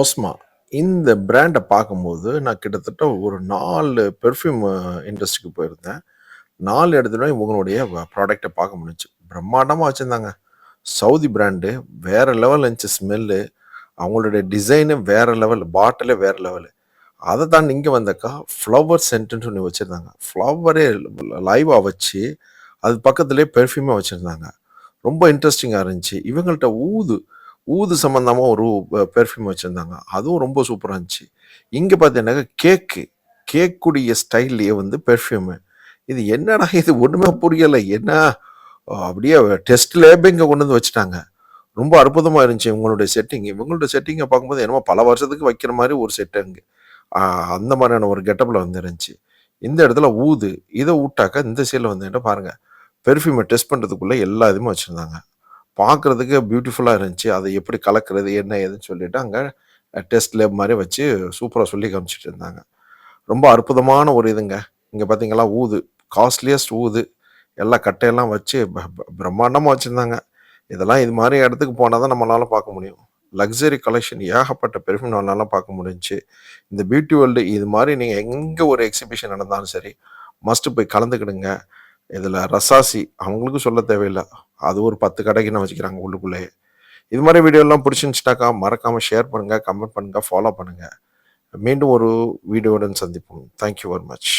ஓஸ்மா. இந்த பிராண்டை பார்க்கும்போது, நான் கிட்டத்தட்ட ஒரு நாலு பெர்ஃப்யூம் இண்டஸ்ட்ரிக்கு போயிருந்தேன். நாலு இடத்துல இவங்களுடைய ப்ராடக்டை பார்க்க முடிஞ்சுச்சு. பிரம்மாண்டமாக வச்சுருந்தாங்க சவுதி பிராண்டு வேற லெவல் இருந்துச்சு ஸ்மெல்லு. அவங்களுடைய டிசைனு வேற லெவல். பாட்டிலே வேற லெவலு. அதை தாண்டி இங்கே வந்தாக்கா, ஃப்ளவர் சென்ட்டுன்னு ஒன்று வச்சுருந்தாங்க ஃப்ளவரே லைவாக வச்சு, அது பக்கத்துலேயே பெர்ஃப்யூமே வச்சுருந்தாங்க ரொம்ப இன்ட்ரெஸ்டிங்காக இருந்துச்சு. இவங்கள்ட்ட ஊது ஊது சம்மந்தமாக ஒரு பெர்ஃப்யூம் வச்சுருந்தாங்க அதுவும் ரொம்ப சூப்பராக இருந்துச்சு. இங்கே பார்த்தீங்கன்னாக்கா, கேக்கு. கேக்குடைய ஸ்டைல்லையே வந்து பெர்ஃப்யூமு. இது என்னடா இது ஒன்றுமே புரியலை என்ன அப்படியே டெஸ்ட் லேபே இங்கே கொண்டு வந்து வச்சுட்டாங்க. ரொம்ப அற்புதமாக இருந்துச்சு இவங்களுடைய செட்டிங். இவங்களுடைய செட்டிங்கை பார்க்கும்போது என்னமோ பல வருஷத்துக்கு வைக்கிற மாதிரி ஒரு செட் அந்த மாதிரியான ஒரு கெட்டப்பில் வந்து இருந்துச்சு. இந்த இடத்துல ஊது. இதை விட்டாக்கா இந்த சைடில் வந்துட்டு பாருங்கள் பெர்ஃப்யூமை டெஸ்ட் பண்ணுறதுக்குள்ளே எல்லா இதுவுமே வச்சுருந்தாங்க பார்க்கறதுக்கு பியூட்டிஃபுல்லாக இருந்துச்சு. அதை எப்படி கலக்கிறது, என்ன ஏதுன்னு சொல்லிட்டு அங்கே டெஸ்ட் லேப் மாதிரி வச்சு சூப்பராக சொல்லி காமிச்சிட்டு இருந்தாங்க. ரொம்ப அற்புதமான ஒரு இதுங்க. இங்கே பார்த்தீங்களா ஊது. காஸ்ட்லியஸ்ட் ஊது. எல்லா கட்டையெல்லாம் வச்சு ப ப இதெல்லாம் இது மாதிரி இடத்துக்கு போனால் தான் நம்மளால பார்க்க முடியும். லக்ஸரி கலெக்ஷன் ஏகப்பட்ட பெர்ஃப்யூம் நம்மளால பார்க்க முடிஞ்சு இந்த பியூட்டி வேர்ல்டு இது மாதிரி நீங்கள் எங்கே ஒரு எக்ஸிபிஷன் நடந்தாலும் சரி, மஸ்ட்டு போய் கலந்துக்கிடுங்க. இதில் ரசாசி அவங்களுக்கும் சொல்ல தேவையில்லை அது ஒரு 10 கடைக்குன்னு வச்சுக்கிறாங்க உள்ளுக்குள்ளேயே இது மாதிரி வீடியோலாம் புடிச்சிருந்துச்சுனாக்கா, மறக்காமல் ஷேர் பண்ணுங்க, கமெண்ட் பண்ணுங்கள் ஃபாலோ பண்ணுங்கள் மீண்டும் ஒரு வீடியோவுடன் சந்திப்போம். Thank you very much.